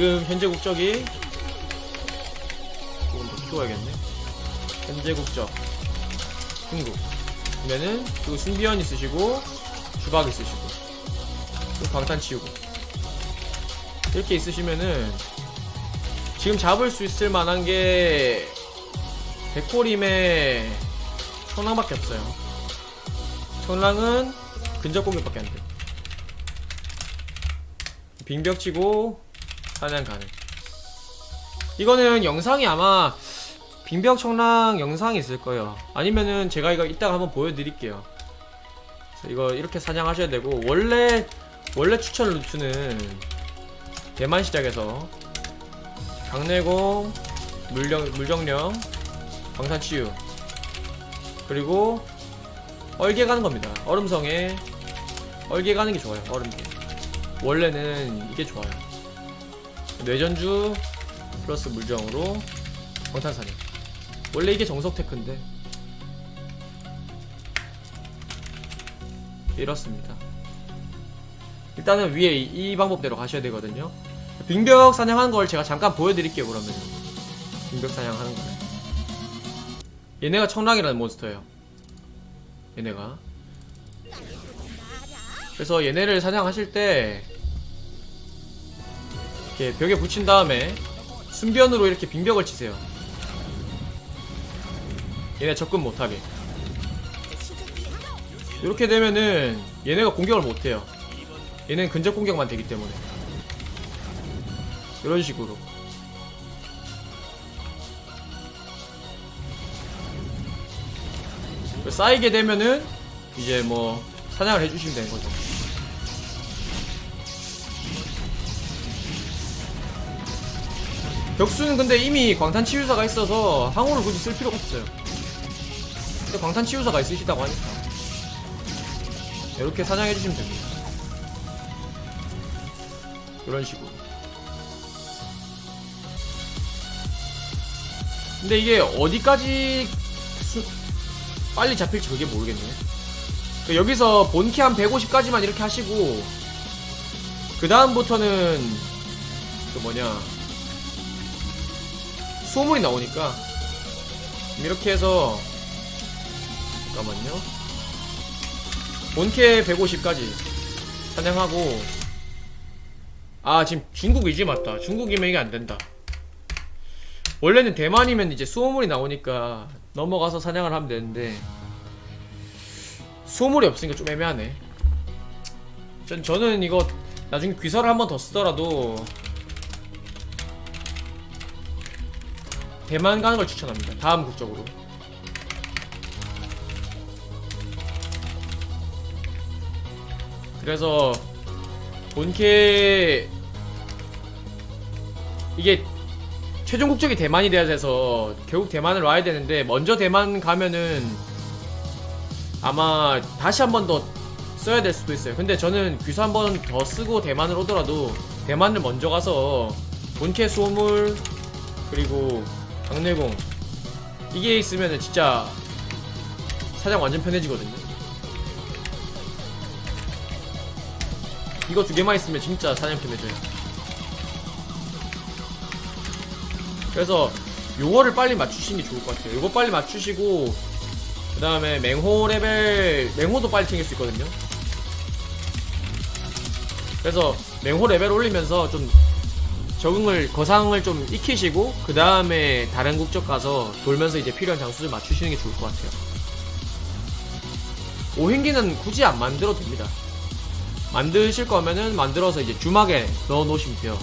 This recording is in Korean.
지금 현재 국적이 조금 더 키워야겠네. 현재 국적 중국. 그러면은 그 순비연 있으시고 주박 있으시고 또 방탄 치우고 이렇게 있으시면은 지금 잡을 수 있을 만한 게 백호림의 천랑밖에 없어요. 천랑은 근접 공격밖에 안 돼. 빙벽 치고 사냥 가능. 이거는 영상이 아마 빙벽 청랑 영상이 있을 거예요. 아니면은 제가 이거 이따가 한번 보여드릴게요. 이거 이렇게 사냥하셔야 되고 원래 원래 추천 루트는 대만 시작에서 강내공, 물령, 물정령, 방산치유 그리고 얼개 가는 겁니다. 얼음성에 얼개 가는 게 좋아요. 얼음개. 원래는 이게 좋아요. 뇌전주 플러스 물정으로 방탄사냥. 원래 이게 정석 테크인데 이렇습니다. 일단은 위에 이, 이 방법대로 가셔야 되거든요. 빙벽 사냥하는 걸 제가 잠깐 보여드릴게요. 그러면 빙벽 사냥하는 거. 얘네가 청랑이라는 몬스터예요. 얘네가. 그래서 얘네를 사냥하실 때 이렇게 벽에 붙인 다음에 순변으로 이렇게 빙벽을 치세요. 얘네 접근 못하게. 이렇게 되면은 얘네가 공격을 못해요. 얘네는 근접 공격만 되기 때문에. 이런 식으로. 쌓이게 되면은 이제 뭐 사냥을 해주시면 되는 거죠. 벽수는 근데 이미 광탄 치유사가 있어서 항우를 굳이 쓸 필요가 없어요. 근데 광탄 치유사가 있으시다고 하니까 이렇게 사냥해 주시면 됩니다. 이런 식으로. 근데 이게 어디까지 수- 빨리 잡힐지 그게 모르겠네. 그 여기서 본캐 한 150까지만 이렇게 하시고 그 다음부터는 그 뭐냐 소문이 나오니까 이렇게 해서 잠깐만요. 본캐 150까지 사냥하고 아 지금 중국이지 맞다. 중국이면 이게 안 된다. 원래는 대만이면 이제 수호물이 나오니까 넘어가서 사냥을 하면 되는데 수호물이 없으니까 좀 애매하네. 전 저는 이거 나중에 귀사를 한 번 더 쓰더라도 대만 가는 걸 추천합니다. 다음 국적으로. 그래서 본캐 이게 최종 국적이 대만이 돼야 돼서 결국 대만을 와야 되는데 먼저 대만 가면은 아마 다시 한 번 더 써야 될 수도 있어요. 근데 저는 귀사 한 번 더 쓰고 대만을 오더라도 대만을 먼저 가서 본캐 소물 그리고 강내공 이게 있으면은 진짜 사장 완전 편해지거든요. 이거 두 개만 있으면 진짜 사냥 편해져요. 그래서 요거를 빨리 맞추시는 게 좋을 것 같아요. 요거 빨리 맞추시고 그 다음에 맹호 레벨 맹호도 빨리 챙길 수 있거든요. 그래서 맹호 레벨 올리면서 좀 적응을 거상을 좀 익히시고 그 다음에 다른 국적 가서 돌면서 이제 필요한 장수를 맞추시는 게 좋을 것 같아요. 오행기는 굳이 안 만들어도 됩니다. 만드실 거면은 만들어서 이제 주막에 넣어 놓으시면 돼요.